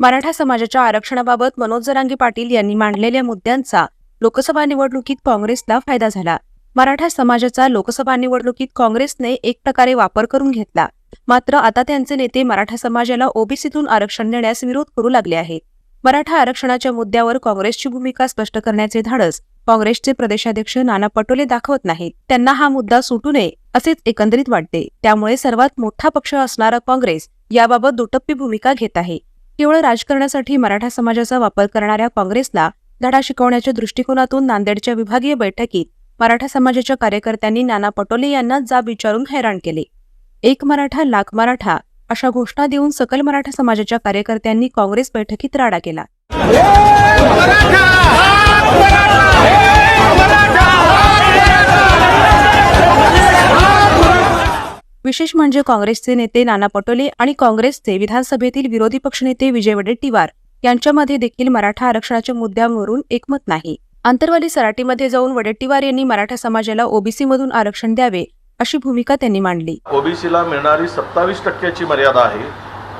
मराठा समाजाच्या आरक्षणाबाबत मनोज जरांगे पाटील यांनी मांडलेल्या मुद्द्यांचा लोकसभा निवडणुकीत काँग्रेसला फायदा झाला. मराठा समाजाचा लोकसभा निवडणुकीत काँग्रेसने एक प्रकारे वापर करून घेतला. मात्र आता त्यांचे नेते मराठा समाजाला ओबीसीतून आरक्षण देण्यास विरोध करू लागले आहेत. मराठा आरक्षणाच्या मुद्द्यावर काँग्रेसची भूमिका स्पष्ट करण्याचे धाडस काँग्रेसचे प्रदेशाध्यक्ष नाना पटोले दाखवत नाहीत. त्यांना हा मुद्दा सुटू नये असेच एकंदरीत वाटते. त्यामुळे सर्वात मोठा पक्ष असणारा काँग्रेस याबाबत दुटप्पी भूमिका घेत आहे. केवळ राजकारणासाठी मराठा समाजाचा वापर करणाऱ्या काँग्रेसला धडा शिकवण्याच्या दृष्टिकोनातून नांदेडच्या विभागीय बैठकीत मराठा समाजाच्या कार्यकर्त्यांनी नाना पटोले यांना जाब विचारून हैराण केले. एक मराठा लाख मराठा अशा घोषणा देऊन सकल मराठा समाजाच्या कार्यकर्त्यांनी काँग्रेस बैठकीत राडा केला. विशेष म्हणजे काँग्रेसचे नेते नाना पटोले आणि काँग्रेसचे विधानसभेतील विरोधी पक्षनेते विजय वडेट्टीवार यांच्यामध्ये देखील मराठा आरक्षणाच्या मुद्द्यावरून एकमत नाही. आंतरवाली सराटीमध्ये जाऊन वडेट्टीवार यांनी मराठा समाजाला ओबीसी मधून आरक्षण द्यावे अशी भूमिका त्यांनी मांडली. ओबीसीला मिळणारी सत्तावीस टक्क्याची मर्यादा आहे.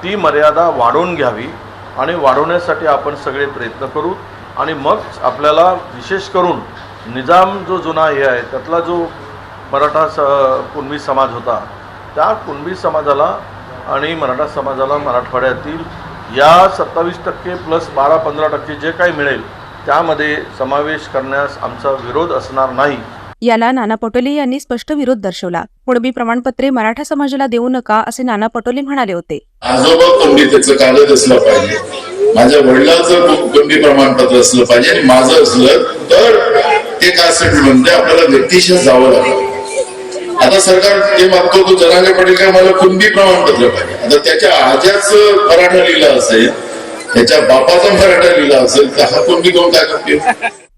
ती मर्यादा वाढवून घ्यावी आणि वाढवण्यासाठी आपण सगळे प्रयत्न करू आणि मग आपल्याला विशेष करून निजाम जो जुना हे आहे त्यातला जो मराठा स पूर्वी समाज होता त्या कुणबी समाजाला आणि मराठा समाजाला मराठवाड्यातील या सत्तावीस टक्के प्लस बारा पंधरा टक्के जे काही मिळेल त्यामध्ये समावेश करण्यास आमचा विरोध असणार नाही. याला नाना पटोले यांनी स्पष्ट विरोध दर्शवला. कुणबी प्रमाणपत्रे मराठा समाजाला देऊ नका असे नाना पटोले म्हणाले होते. आजोबा पंडितेचं कागद असलं पाहिजे. माझ्या वडिलांचं कुणबी प्रमाणपत्र असलं पाहिजे आणि माझं असलं तर ते काय सेटलमेंट म्हणजे आपल्याला व्यक्तिशः जावं लागतं सरकार ते मागतो तो जनांगे पडेल काय मला कुणबी प्रमाणपत्र पाहिजे. आता त्याच्या आज्याच मराठा लिहिला असेल त्याच्या बापाचा मराठा लिहिला असेल तर हा कुणबी कोण काय करतील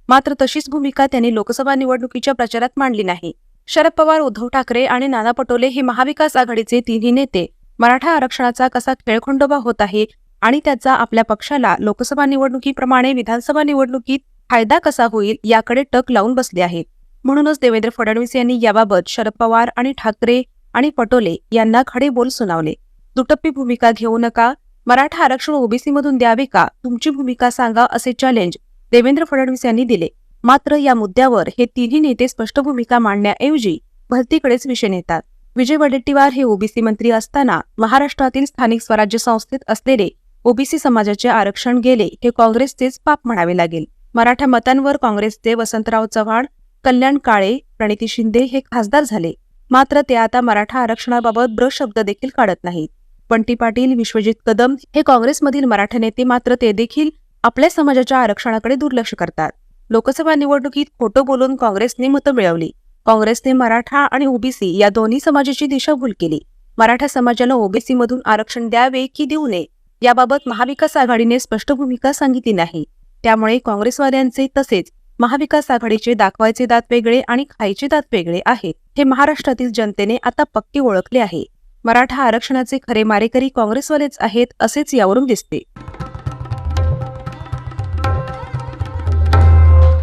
मात्र तशीच भूमिका त्यांनी लोकसभा निवडणुकीच्या प्रचारात मांडली नाही. शरद पवार उद्धव ठाकरे आणि नाना पटोले हे महाविकास आघाडीचे तिन्ही नेते मराठा आरक्षणाचा कसा खेळखंडोबा होत आहे आणि त्याचा आपल्या पक्षाला लोकसभा निवडणुकीप्रमाणे विधानसभा निवडणुकीत फायदा कसा होईल याकडे टक लावून बसले आहेत. म्हणूनच देवेंद्र फडणवीस यांनी याबाबत शरद पवार आणि ठाकरे आणि पटोले यांना खडे बोल सुनावले. दुटप्पी भूमिका घेऊ नका. मराठा आरक्षण ओबीसीमधून द्यावे का? तुमची भूमिका सांगा असे चॅलेंज देवेंद्र फडणवीस यांनी दिले. मात्र या मुद्द्यावर हे तिन्ही नेते स्पष्ट भूमिका मांडण्याऐवजी भरतीकडेच विषय नेतात. विजय वडेट्टीवार हे ओबीसी मंत्री असताना महाराष्ट्रातील स्थानिक स्वराज्य संस्थेत असलेले ओबीसी समाजाचे आरक्षण गेले हे काँग्रेसचेच पाप म्हणावे लागेल. मराठा मतांवर काँग्रेसचे वसंतराव चव्हाण कल्याण काळे प्रणिती शिंदे हे खासदार झाले. मात्र ते आता मराठा आरक्षणाबाबत ब्र शब्द देखील काढत नाहीत. बंटी पाटील विश्वजित कदम हे काँग्रेसमधील मराठा नेते मात्र ते देखील आपल्या समाजाच्या आरक्षणाकडे दुर्लक्ष करतात. लोकसभा निवडणुकीत खोटं बोलून काँग्रेसने मतं मिळवली. काँग्रेसने मराठा आणि ओबीसी या दोन्ही समाजाची दिशाभूल केली. मराठा समाजाला ओबीसी मधून आरक्षण द्यावे की देऊ नये याबाबत महाविकास आघाडीने स्पष्ट भूमिका सांगितली नाही. त्यामुळे काँग्रेसवाद्यांचे तसेच महाविकास आघाडीचे दाखवायचे दात वेगळे आणि खायचे दात वेगळे आहेत हे महाराष्ट्रातील जनतेने आता पक्के ओळखले आहे. मराठा आरक्षणाचे खरे मारेकरी काँग्रेसवालेच आहेत असेच यावरून दिसते.